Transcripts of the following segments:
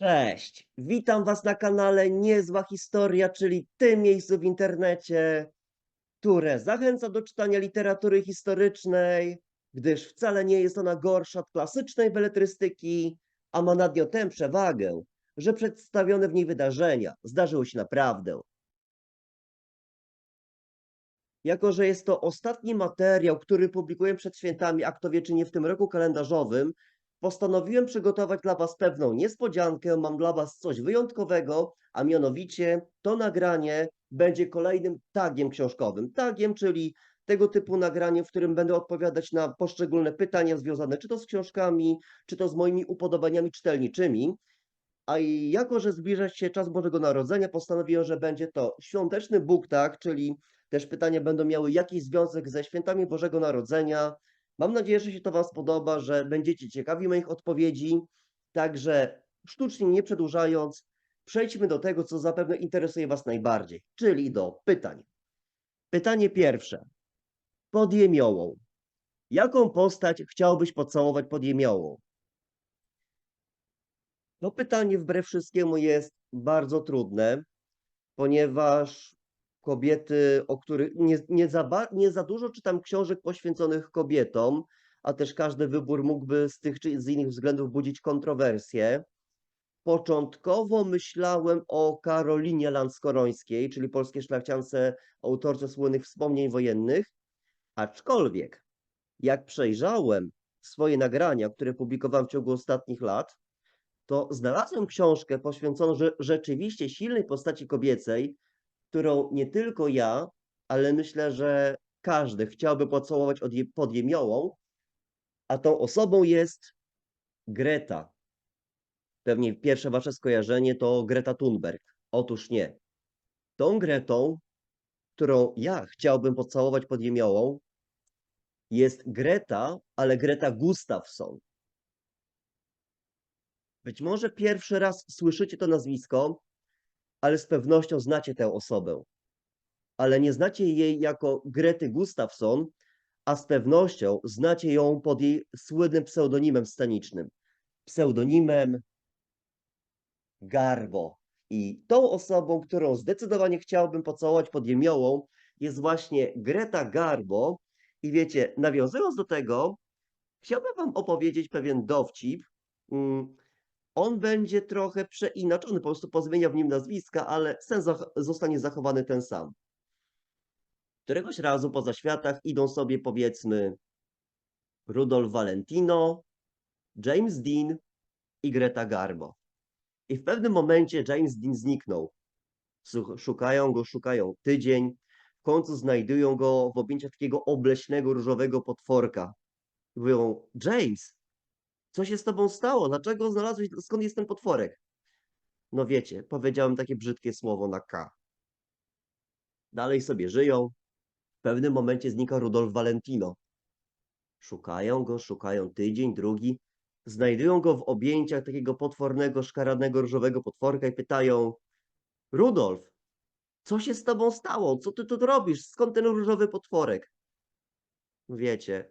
Cześć, witam Was na kanale Niezła Historia, czyli tym miejscu w internecie, które zachęca do czytania literatury historycznej, gdyż wcale nie jest ona gorsza od klasycznej beletrystyki, a ma nad nią tę przewagę, że przedstawione w niej wydarzenia zdarzyły się naprawdę. Jako, że jest to ostatni materiał, który publikuję przed świętami, a kto wie, czy nie w tym roku kalendarzowym, postanowiłem przygotować dla Was pewną niespodziankę. Mam dla Was coś wyjątkowego, a mianowicie to nagranie będzie kolejnym tagiem książkowym. Tagiem, czyli tego typu nagranie, w którym będę odpowiadać na poszczególne pytania związane czy to z książkami, czy to z moimi upodobaniami czytelniczymi. A jako, że zbliża się czas Bożego Narodzenia, postanowiłem, że będzie to świąteczny Bóg, tak, czyli też pytania będą miały jakiś związek ze świętami Bożego Narodzenia. Mam nadzieję, że się to Wam spodoba, że będziecie ciekawi moich odpowiedzi. Także sztucznie nie przedłużając, przejdźmy do tego, co zapewne interesuje Was najbardziej, czyli do pytań. Pytanie pierwsze. Pod jemiołą. Jaką postać chciałbyś pocałować pod jemiołą? To pytanie wbrew wszystkiemu jest bardzo trudne, ponieważ kobiety, o których nie, nie, za, nie za dużo czytam książek poświęconych kobietom, a też każdy wybór mógłby z tych czy z innych względów budzić kontrowersje. Początkowo myślałem o Karolinie Lanskorońskiej, czyli polskiej szlachciance, autorce słynnych wspomnień wojennych, aczkolwiek jak przejrzałem swoje nagrania, które publikowałem w ciągu ostatnich lat, to znalazłem książkę poświęconą rze- rzeczywiście silnej postaci kobiecej, którą nie tylko ja, ale myślę, że każdy chciałby pocałować od je, pod jemiołą, a tą osobą jest Greta. Pewnie pierwsze wasze skojarzenie to Greta Thunberg. Otóż nie. Tą Gretą, którą ja chciałbym pocałować pod jemiołą, jest Greta, ale Greta Gustafsson. Być może pierwszy raz słyszycie to nazwisko, ale z pewnością znacie tę osobę. Ale nie znacie jej jako Grety Gustafsson, a z pewnością znacie ją pod jej słynnym pseudonimem scenicznym. Pseudonimem Garbo. I tą osobą, którą zdecydowanie chciałbym pocałować pod jemiołą, jest właśnie Greta Garbo. I wiecie, nawiązując do tego, chciałbym wam opowiedzieć pewien dowcip. On będzie trochę przeinaczony, po prostu pozmienia w nim nazwiska, ale sens zostanie zachowany ten sam. Któregoś razu poza światach idą sobie powiedzmy Rudolf Valentino, James Dean i Greta Garbo. I w pewnym momencie James Dean zniknął. Szukają go, szukają tydzień. W końcu znajdują go w objęciach takiego obleśnego, różowego potworka. Mówią, James, co się z tobą stało? Dlaczego znalazłeś, skąd jest ten potworek? No wiecie, powiedziałem takie brzydkie słowo na K. Dalej sobie żyją. W pewnym momencie znika Rudolf Valentino. Szukają go, szukają tydzień, drugi. Znajdują go w objęciach takiego potwornego, szkaradnego, różowego potworka i pytają: Rudolf, co się z tobą stało? Co ty tu robisz? Skąd ten różowy potworek? Wiecie,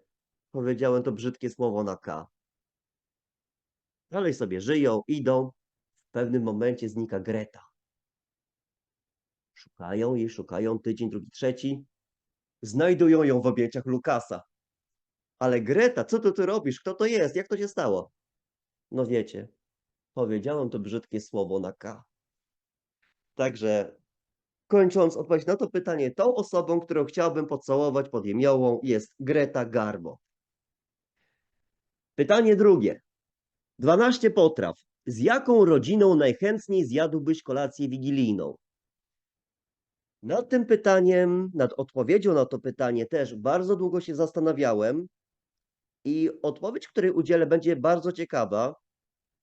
powiedziałem to brzydkie słowo na K. Dalej sobie żyją, idą. W pewnym momencie znika Greta. Szukają jej, szukają tydzień, drugi, trzeci. Znajdują ją w objęciach Lukasa. Ale Greta, co ty tu robisz? Kto to jest? Jak to się stało? No wiecie, powiedziałem to brzydkie słowo na K. Także kończąc odpowiedź na to pytanie, tą osobą, którą chciałbym pocałować pod jemiołą jest Greta Garbo. Pytanie drugie. 12 potraw. Z jaką rodziną najchętniej zjadłbyś kolację wigilijną? Nad tym pytaniem, nad odpowiedzią na to pytanie też bardzo długo się zastanawiałem i odpowiedź, której udzielę, będzie bardzo ciekawa,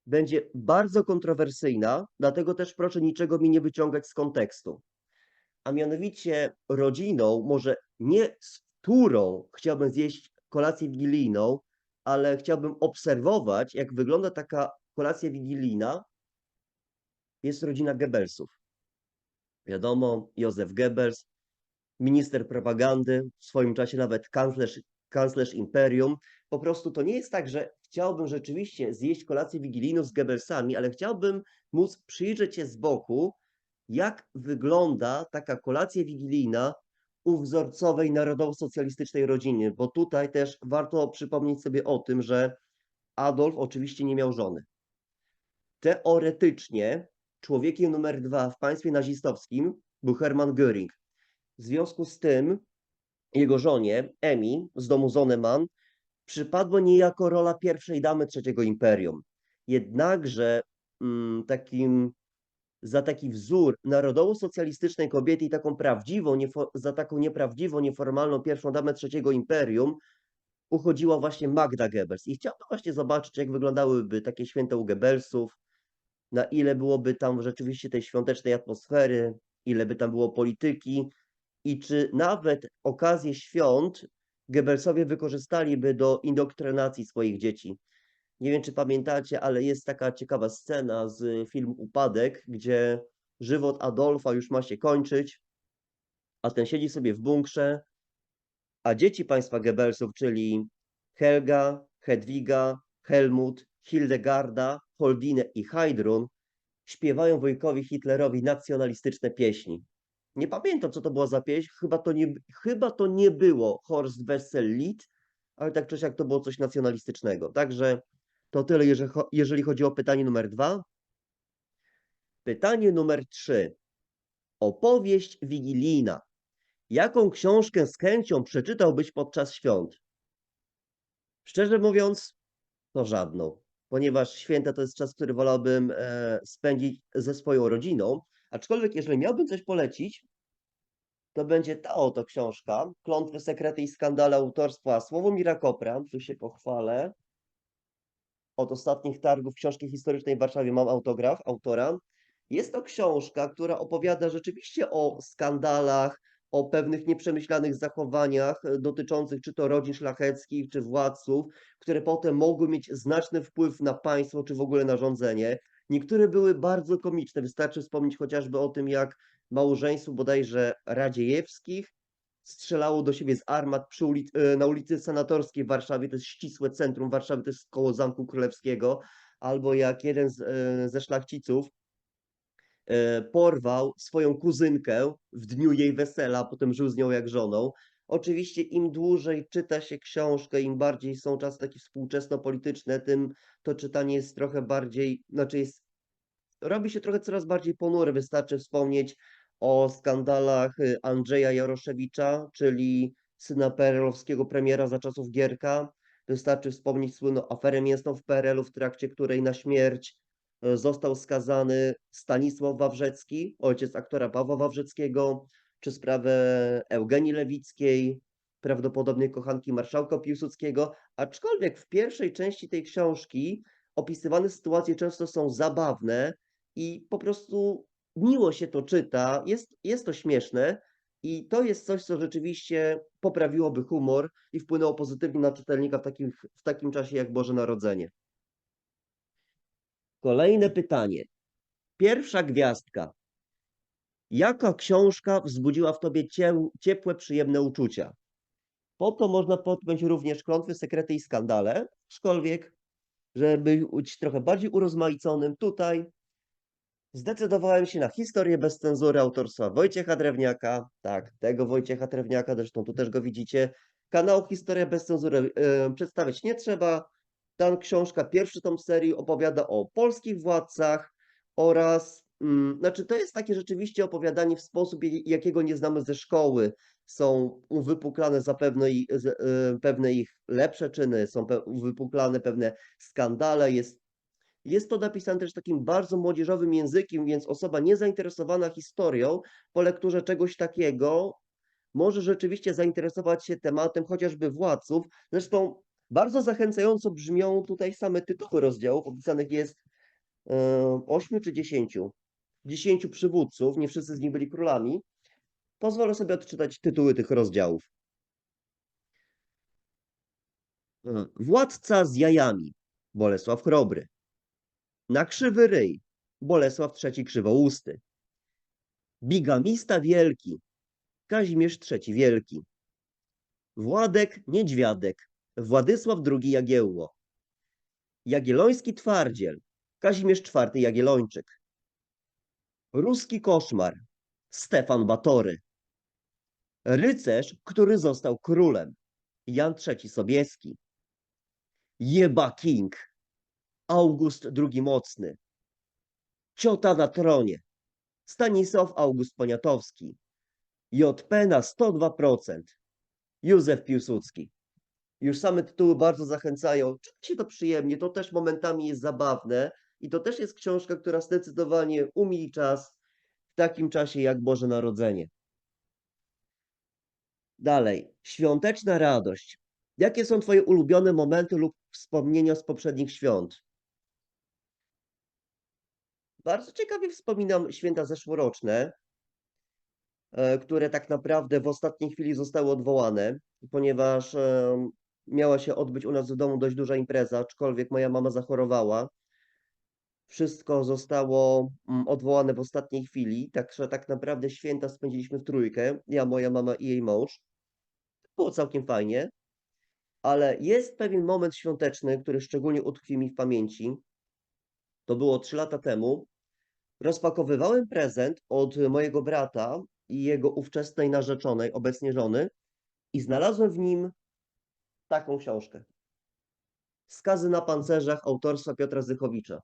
będzie bardzo kontrowersyjna, dlatego też proszę niczego mi nie wyciągać z kontekstu. A mianowicie rodziną, może nie z którą chciałbym zjeść kolację wigilijną, ale chciałbym obserwować, jak wygląda taka kolacja wigilijna, jest rodzina Goebbelsów. Wiadomo, Józef Goebbels, minister propagandy, w swoim czasie nawet kanclerz, kanclerz imperium. Po prostu to nie jest tak, że chciałbym rzeczywiście zjeść kolację wigilijną z Goebbelsami, ale chciałbym móc przyjrzeć się z boku, jak wygląda taka kolacja wigilijna u wzorcowej narodowo-socjalistycznej rodziny, bo tutaj też warto przypomnieć sobie o tym, że Adolf oczywiście nie miał żony. Teoretycznie człowiekiem numer dwa w państwie nazistowskim był Hermann Göring. W związku z tym jego żonie, Emi, z domu Zonnemann, przypadła niejako rola pierwszej damy trzeciego imperium. Jednakże mm, takim, za taki wzór narodowo-socjalistycznej kobiety i taką prawdziwą, za taką nieprawdziwą, nieformalną pierwszą damę trzeciego imperium uchodziła właśnie Magda Goebbels. I chciałbym właśnie zobaczyć, jak wyglądałyby takie święta u Goebbelsów, na ile byłoby tam rzeczywiście tej świątecznej atmosfery, ile by tam było polityki i czy nawet okazję świąt Goebbelsowie wykorzystaliby do indoktrynacji swoich dzieci. Nie wiem, czy pamiętacie, ale jest taka ciekawa scena z filmu Upadek, gdzie żywot Adolfa już ma się kończyć, a ten siedzi sobie w bunkrze, a dzieci państwa Goebbelsów, czyli Helga, Hedwiga, Helmut, Hildegarda, Holdine i Heidrun, śpiewają wujkowi Hitlerowi nacjonalistyczne pieśni. Nie pamiętam, co to była za pieśń. Chyba to nie, chyba to nie było Horst Wessel Lied, ale tak czy siak to było coś nacjonalistycznego. Także to tyle, jeżeli, cho- jeżeli chodzi o pytanie numer dwa. Pytanie numer trzy. Opowieść wigilijna. Jaką książkę z chęcią przeczytałbyś podczas świąt? Szczerze mówiąc, to żadną, ponieważ święta to jest czas, który wolałbym e, spędzić ze swoją rodziną. Aczkolwiek, jeżeli miałbym coś polecić, to będzie ta oto książka, Klątwy, Sekrety i Skandale autorstwa Sławomira Kopra. Tu się pochwalę. Od ostatnich targów książki historycznej w Warszawie mam autograf autora. Jest to książka, która opowiada rzeczywiście o skandalach, o pewnych nieprzemyślanych zachowaniach e, dotyczących czy to rodzin szlacheckich, czy władców, które potem mogły mieć znaczny wpływ na państwo, czy w ogóle na rządzenie. Niektóre były bardzo komiczne. Wystarczy wspomnieć chociażby o tym, jak małżeństwo bodajże Radziejewskich strzelało do siebie z armat przy e, na ulicy Senatorskiej w Warszawie, to jest ścisłe centrum Warszawy, to jest koło Zamku Królewskiego, albo jak jeden z, e, ze szlachciców e, porwał swoją kuzynkę w dniu jej wesela, potem żył z nią jak żoną. Oczywiście im dłużej czyta się książkę, im bardziej są czasy takie współczesno-polityczne, tym to czytanie jest trochę bardziej, znaczy jest, robi się trochę coraz bardziej ponure. Wystarczy wspomnieć o skandalach y, Andrzeja Jaroszewicza, czyli syna PRL-owskiego premiera za czasów Gierka. Wystarczy wspomnieć słynną aferę mięsną w PRL-u, w trakcie której na śmierć y, został skazany Stanisław Wawrzecki, ojciec aktora Pawła Wawrzeckiego, czy sprawę Eugenii Lewickiej, prawdopodobnie kochanki marszałka Piłsudskiego, aczkolwiek w pierwszej części tej książki opisywane sytuacje często są zabawne i po prostu miło się to czyta, jest, jest to śmieszne i to jest coś, co rzeczywiście poprawiłoby humor i wpłynęło pozytywnie na czytelnika w takim, w takim czasie jak Boże Narodzenie. Kolejne pytanie. Pierwsza gwiazdka. Jaka książka wzbudziła w tobie cie, ciepłe, przyjemne uczucia? Po to można podpiąć również klątwy, sekrety i skandale, aczkolwiek, żeby być trochę bardziej urozmaiconym, tutaj zdecydowałem się na historię bez cenzury autorstwa Wojciecha Drewniaka. Tak, tego Wojciecha Drewniaka, zresztą tu też go widzicie. Kanał Historia bez cenzury e, przedstawiać nie trzeba. Ta książka, pierwszy tom serii, opowiada o polskich władcach oraz, mm, znaczy to jest takie rzeczywiście opowiadanie w sposób, jak- jakiego nie znamy ze szkoły. Są uwypuklane zapewne e, pewne ich lepsze czyny, są uwypuklane pewne skandale, jest jest to napisane też takim bardzo młodzieżowym językiem, więc osoba niezainteresowana historią po lekturze czegoś takiego może rzeczywiście zainteresować się tematem chociażby władców. Zresztą bardzo zachęcająco brzmią tutaj same tytuły rozdziałów. Opisanych jest e, ośmiu czy dziesięciu. Dziesięciu przywódców, nie wszyscy z nich byli królami. Pozwolę sobie odczytać tytuły tych rozdziałów. E, Władca z jajami. Bolesław Chrobry. Na krzywy ryj. Bolesław III Krzywousty. Bigamista wielki. Kazimierz III Wielki. Władek Niedźwiadek, Władysław II Jagiełło, Jagielloński Twardziel, Kazimierz IV Jagiellończyk, Ruski Koszmar, Stefan Batory, Rycerz, który został królem, Jan III Sobieski, Jeba King, August II Mocny, Ciota na tronie, Stanisław August Poniatowski, JP na 102%, Józef Piłsudski. Już same tytuły bardzo zachęcają. Czyta się to przyjemnie, to też momentami jest zabawne i to też jest książka, która zdecydowanie umili czas w takim czasie jak Boże Narodzenie. Dalej, świąteczna radość. Jakie są Twoje ulubione momenty lub wspomnienia z poprzednich świąt? Bardzo ciekawie wspominam święta zeszłoroczne, e, które tak naprawdę w ostatniej chwili zostały odwołane, ponieważ em, miała się odbyć u nas w domu dość duża impreza, aczkolwiek moja mama zachorowała. Wszystko zostało mm, odwołane w ostatniej chwili, także tak naprawdę święta spędziliśmy w trójkę, ja, moja mama i jej mąż. Było całkiem fajnie, ale jest pewien moment świąteczny, który szczególnie utkwi mi w pamięci. To było trzy lata temu. Rozpakowywałem prezent od mojego brata i jego ówczesnej narzeczonej, obecnie żony, i znalazłem w nim taką książkę. Skazy na pancerzach autorstwa Piotra Zychowicza.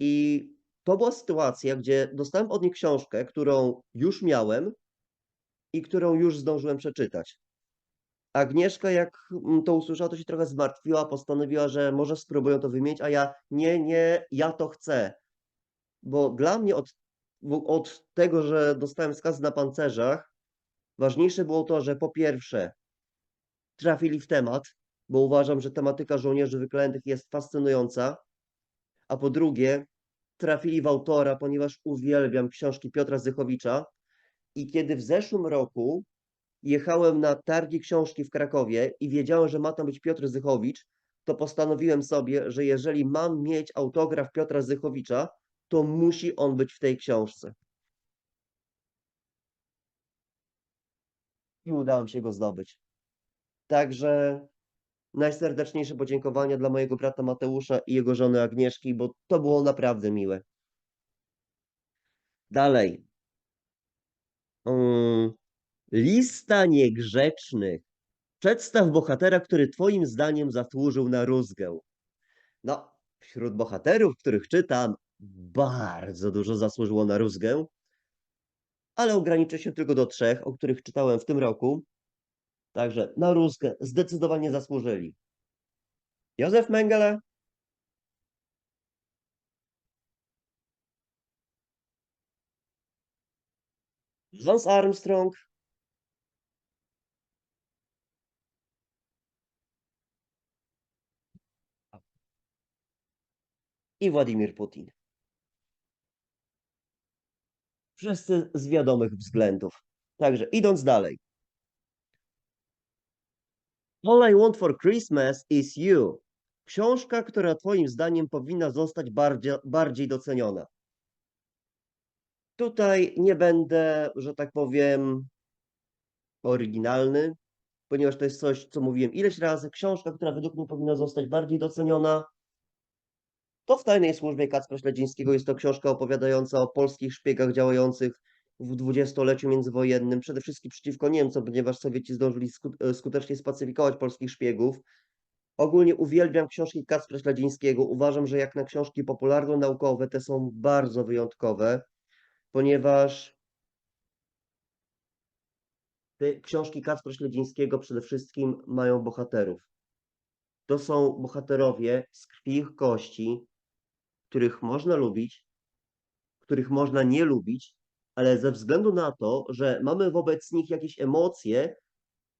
I to była sytuacja, gdzie dostałem od nich książkę, którą już miałem i którą już zdążyłem przeczytać. Agnieszka, jak to usłyszała, to się trochę zmartwiła, postanowiła, że może spróbują to wymienić, a ja nie, nie, ja to chcę. Bo dla mnie od, od tego, że dostałem skaz na pancerzach, ważniejsze było to, że po pierwsze trafili w temat, bo uważam, że tematyka żołnierzy wyklętych jest fascynująca, a po drugie trafili w autora, ponieważ uwielbiam książki Piotra Zychowicza i kiedy w zeszłym roku jechałem na targi książki w Krakowie i wiedziałem, że ma tam być Piotr Zychowicz, to postanowiłem sobie, że jeżeli mam mieć autograf Piotra Zychowicza, to musi on być w tej książce. I udało mi się go zdobyć. Także najserdeczniejsze podziękowania dla mojego brata Mateusza i jego żony Agnieszki, bo to było naprawdę miłe. Dalej. Mm, Lista niegrzecznych. Przedstaw bohatera, który Twoim zdaniem zasłużył na rózgę. No, wśród bohaterów, których czytam, bardzo dużo zasłużyło na rózgę, ale ograniczę się tylko do trzech, o których czytałem w tym roku. Także na rózgę zdecydowanie zasłużyli. Józef Mengele, Lance Armstrong, i Władimir Putin. Wszyscy z wiadomych względów. Także idąc dalej. All I want for Christmas is you. Książka, która Twoim zdaniem powinna zostać bardziej, bardziej doceniona. Tutaj nie będę, że tak powiem, oryginalny, ponieważ to jest coś, co mówiłem ileś razy. Książka, która według mnie powinna zostać bardziej doceniona, to w tajnej służbie Kacpra Śledzińskiego jest to książka opowiadająca o polskich szpiegach działających w dwudziestoleciu międzywojennym, przede wszystkim przeciwko Niemcom, ponieważ Sowieci zdążyli e, skutecznie spacyfikować polskich szpiegów. Ogólnie uwielbiam książki Kacpra Śledzińskiego. Uważam, że jak na książki popularno-naukowe, te są bardzo wyjątkowe, ponieważ te książki Kacpra Śledzińskiego przede wszystkim mają bohaterów. To są bohaterowie z krwi i kości, których można lubić, których można nie lubić, ale ze względu na to, że mamy wobec nich jakieś emocje,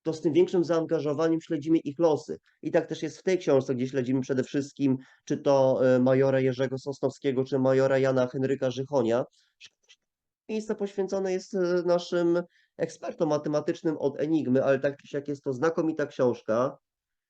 to z tym większym zaangażowaniem śledzimy ich losy. I tak też jest w tej książce, gdzie śledzimy przede wszystkim czy to e, majora Jerzego Sosnowskiego, czy majora Jana Henryka Żychonia. Miejsce poświęcone jest e, naszym ekspertom matematycznym od Enigmy, ale tak czy siak jest to znakomita książka.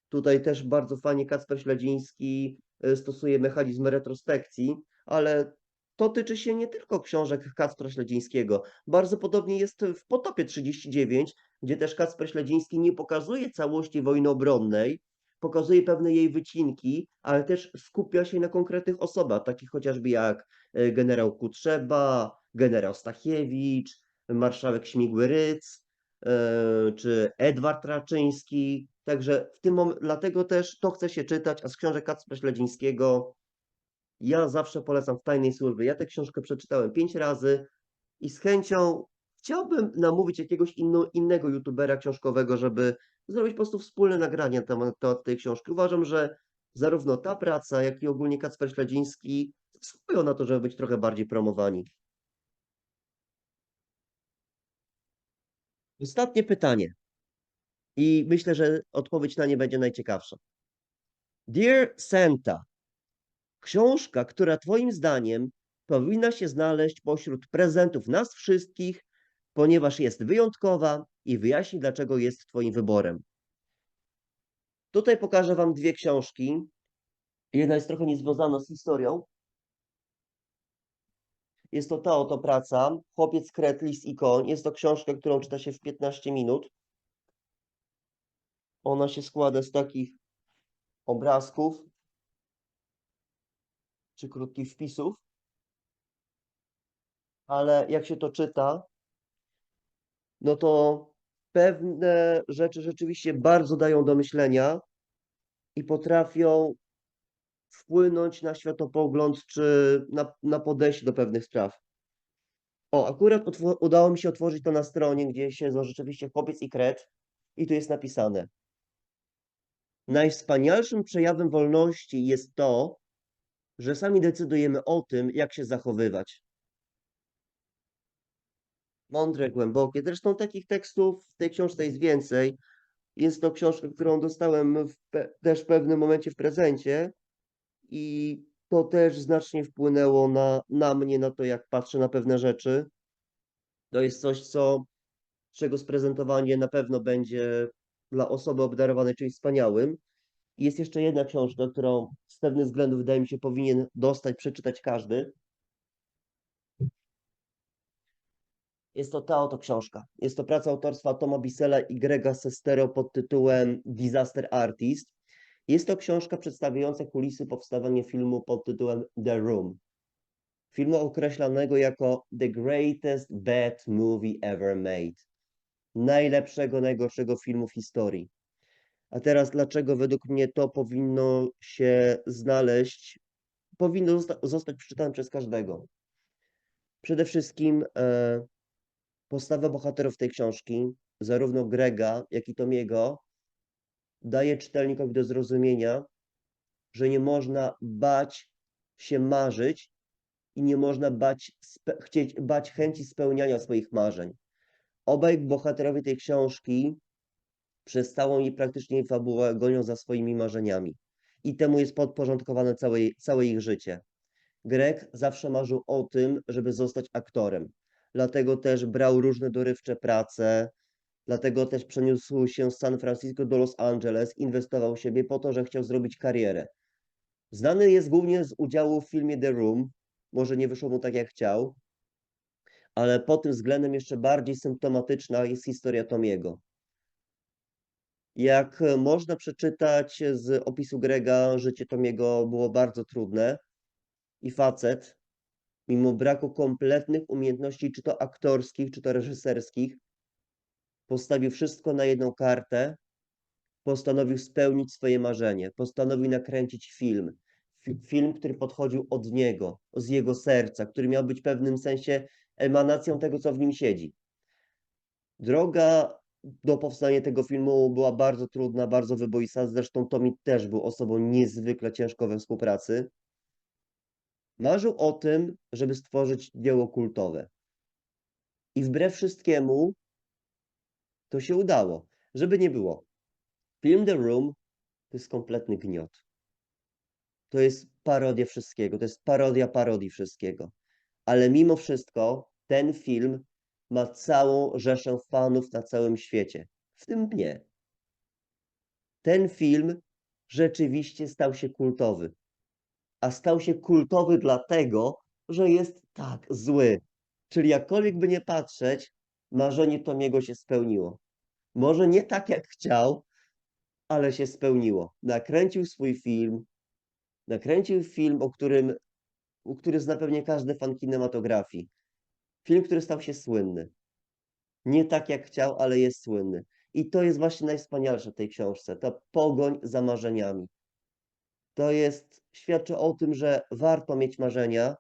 Tutaj też bardzo fajnie Kacper Śledziński stosuje mechanizm retrospekcji, ale to tyczy się nie tylko książek Kacpra Śledzińskiego. Bardzo podobnie jest w Potopie 39, gdzie też Kacper Śledziński nie pokazuje całości wojny obronnej, pokazuje pewne jej wycinki, ale też skupia się na konkretnych osobach, takich chociażby jak e, generał Kutrzeba, generał Stachiewicz, marszałek Śmigły-Rydz, e, czy Edward Raczyński. Także w tym momencie, dlatego też to chce się czytać, a z książek Kacpra Śledzińskiego ja zawsze polecam w tajnej służbie. Ja tę książkę przeczytałem pięć razy i z chęcią chciałbym namówić jakiegoś inno, innego youtubera książkowego, żeby zrobić po prostu wspólne nagranie na temat, temat tej książki. Uważam, że zarówno ta praca, jak i ogólnie Kacper Śledziński zasługują na to, żeby być trochę bardziej promowani. Ostatnie pytanie. I myślę, że odpowiedź na nie będzie najciekawsza. Dear Santa, książka, która Twoim zdaniem powinna się znaleźć pośród prezentów nas wszystkich, ponieważ jest wyjątkowa i wyjaśni, dlaczego jest Twoim wyborem. Tutaj pokażę Wam dwie książki. Jedna jest trochę niezwiązana z historią. Jest to ta oto praca, Chłopiec, Kret, Lis i Koń. Jest to książka, którą czyta się w 15 minut. Ona się składa z takich obrazków czy krótkich wpisów. Ale jak się to czyta, no to pewne rzeczy rzeczywiście bardzo dają do myślenia i potrafią wpłynąć na światopogląd czy na, na podejście do pewnych spraw. O, akurat udało mi się otworzyć to na stronie, gdzie siedzą rzeczywiście chłopiec i kret i tu jest napisane. Najwspanialszym przejawem wolności jest to, że sami decydujemy o tym, jak się zachowywać. Mądre, głębokie. Zresztą takich tekstów w tej książce jest więcej. Jest to książka, którą dostałem w pe- też w pewnym momencie w prezencie i to też znacznie wpłynęło na, na mnie, na to, jak patrzę na pewne rzeczy. To jest coś, co, czego sprezentowanie na pewno będzie dla osoby obdarowanej czymś wspaniałym. Jest jeszcze jedna książka, którą z pewnych względów wydaje mi się powinien dostać, przeczytać każdy. Jest to ta oto książka. Jest to praca autorstwa Toma Bissela i Grega Sestero pod tytułem Disaster Artist. Jest to książka przedstawiająca kulisy powstawania filmu pod tytułem The Room. Filmu określanego jako The Greatest Bad Movie Ever Made. Najlepszego, najgorszego filmu w historii. A teraz, dlaczego według mnie to powinno się znaleźć, powinno zosta- zostać przeczytane przez każdego? Przede wszystkim e, postawa bohaterów tej książki, zarówno Grega, jak i Tomiego, daje czytelnikowi do zrozumienia, że nie można bać się marzyć i nie można bać, chcieć, bać chęci spełniania swoich marzeń. Obaj bohaterowie tej książki przez całą jej praktycznie fabułę gonią za swoimi marzeniami. I temu jest podporządkowane całe, całe ich życie. Greg zawsze marzył o tym, żeby zostać aktorem. Dlatego też brał różne dorywcze prace, dlatego też przeniósł się z San Francisco do Los Angeles, inwestował w siebie po to, że chciał zrobić karierę. Znany jest głównie z udziału w filmie The Room. Może nie wyszło mu tak jak chciał, ale pod tym względem jeszcze bardziej symptomatyczna jest historia Tomiego. Jak e, można przeczytać z opisu Grega, życie Tomiego było bardzo trudne i facet, mimo braku kompletnych umiejętności, czy to aktorskich, czy to reżyserskich, postawił wszystko na jedną kartę, postanowił spełnić swoje marzenie, postanowił nakręcić film. Fi- Film, który podchodził od niego, z jego serca, który miał być w pewnym sensie emanacją tego, co w nim siedzi. Droga do powstania tego filmu była bardzo trudna, bardzo wyboista. Zresztą Tommy też był osobą niezwykle ciężką we współpracy. Marzył o tym, żeby stworzyć dzieło kultowe. I wbrew wszystkiemu to się udało. Żeby nie było. Film The Room to jest kompletny gniot. To jest parodia wszystkiego. To jest parodia parodii wszystkiego. Ale mimo wszystko ten film ma całą rzeszę fanów na całym świecie, w tym mnie. Ten film rzeczywiście stał się kultowy. A stał się kultowy dlatego, że jest tak zły. Czyli jakkolwiek by nie patrzeć, marzenie Tomiego się spełniło. Może nie tak jak chciał, ale się spełniło. Nakręcił swój film, nakręcił film, o którym, który zna pewnie każdy fan kinematografii. Film, który stał się słynny. Nie tak jak chciał, ale jest słynny. I to jest właśnie najwspanialsze w tej książce. Ta pogoń za marzeniami. To jest, świadczy o tym, że warto mieć marzenia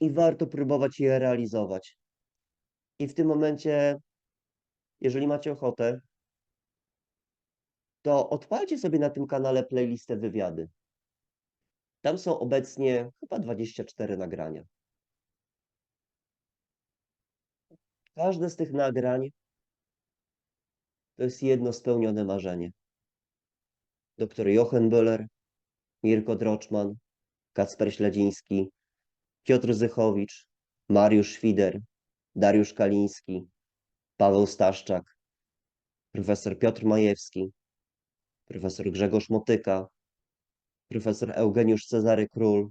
i warto próbować je realizować. I w tym momencie, jeżeli macie ochotę, to odpalcie sobie na tym kanale playlistę wywiady. Tam są obecnie chyba 24 nagrania. Każde z tych nagrań to jest jedno spełnione marzenie. Doktor Jochen Böller, Mirko Droczman, Kacper Śledziński, Piotr Zychowicz, Mariusz Świder, Dariusz Kaliński, Paweł Staszczak, profesor Piotr Majewski, profesor Grzegorz Motyka, profesor Eugeniusz Cezary Król,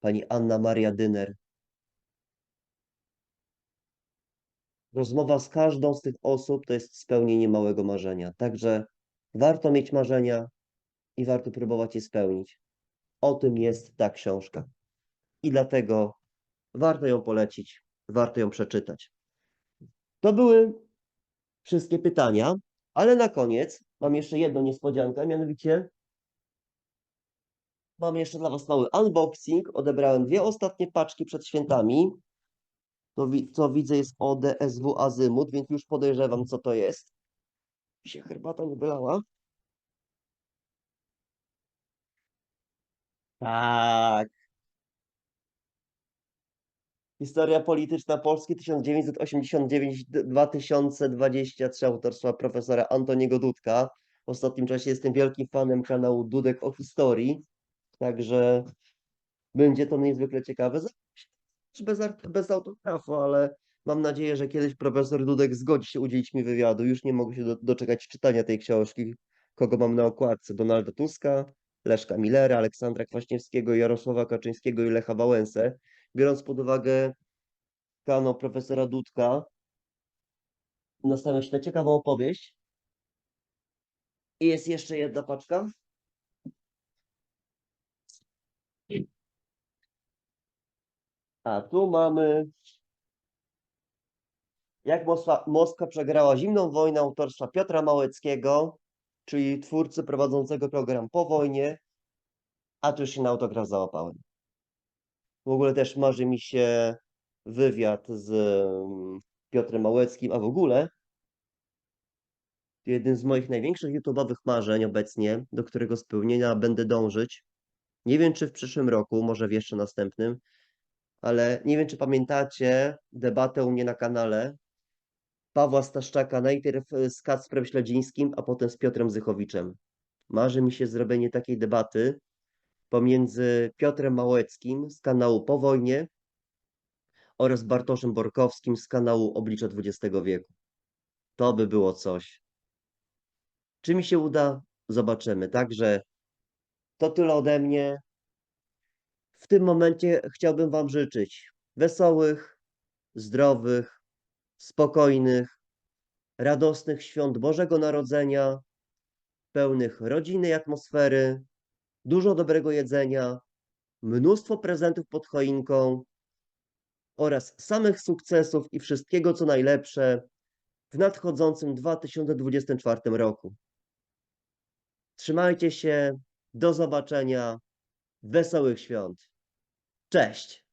pani Anna Maria Dyner. Rozmowa z każdą z tych osób to jest spełnienie małego marzenia. Także warto mieć marzenia i warto próbować je spełnić. O tym jest ta książka. I dlatego warto ją polecić, warto ją przeczytać. To były wszystkie pytania, ale na koniec mam jeszcze jedną niespodziankę, mianowicie mam jeszcze dla Was mały unboxing. Odebrałem dwie ostatnie paczki przed świętami. To co widzę jest ODSW Azymut, więc już podejrzewam, co to jest. Mi się herbata nie wylała. Tak. Historia polityczna Polski 1989-2023 autorstwa profesora Antoniego Dudka. W ostatnim czasie jestem wielkim fanem kanału Dudek o historii, także będzie to niezwykle ciekawe. Bez, bez autografu, ale mam nadzieję, że kiedyś profesor Dudek zgodzi się udzielić mi wywiadu. Już nie mogę się do, doczekać czytania tej książki. Kogo mam na okładce? Donalda Tuska, Leszka Millera, Aleksandra Kwaśniewskiego, Jarosława Kaczyńskiego i Lecha Wałęsę. Biorąc pod uwagę kanał profesora Dudka, nastawiam się na ciekawą opowieść. I jest jeszcze jedna paczka. A tu mamy jak Moskwa, Moskwa przegrała zimną wojnę autorstwa Piotra Małeckiego, czyli twórcy prowadzącego program po wojnie, a tu już się na autograf załapałem. W ogóle też marzy mi się wywiad z mm, Piotrem Małeckim, a w ogóle jeden z moich największych YouTube'owych marzeń obecnie, do którego spełnienia będę dążyć. Nie wiem, czy w przyszłym roku, może w jeszcze następnym, ale nie wiem, czy pamiętacie debatę u mnie na kanale Pawła Staszczaka, najpierw e, z Kacprem Śledzińskim, a potem z Piotrem Zychowiczem. Marzy mi się zrobienie takiej debaty pomiędzy Piotrem Małeckim z kanału Po Wojnie oraz Bartoszem Borkowskim z kanału Oblicze XX wieku. To by było coś. Czy mi się uda? Zobaczymy. Także to tyle ode mnie. W tym momencie chciałbym Wam życzyć wesołych, zdrowych, spokojnych, radosnych świąt Bożego Narodzenia, pełnych rodzinnej atmosfery, dużo dobrego jedzenia, mnóstwo prezentów pod choinką oraz samych sukcesów i wszystkiego co najlepsze w nadchodzącym 2024 roku. Trzymajcie się, do zobaczenia, wesołych świąt. Cześć!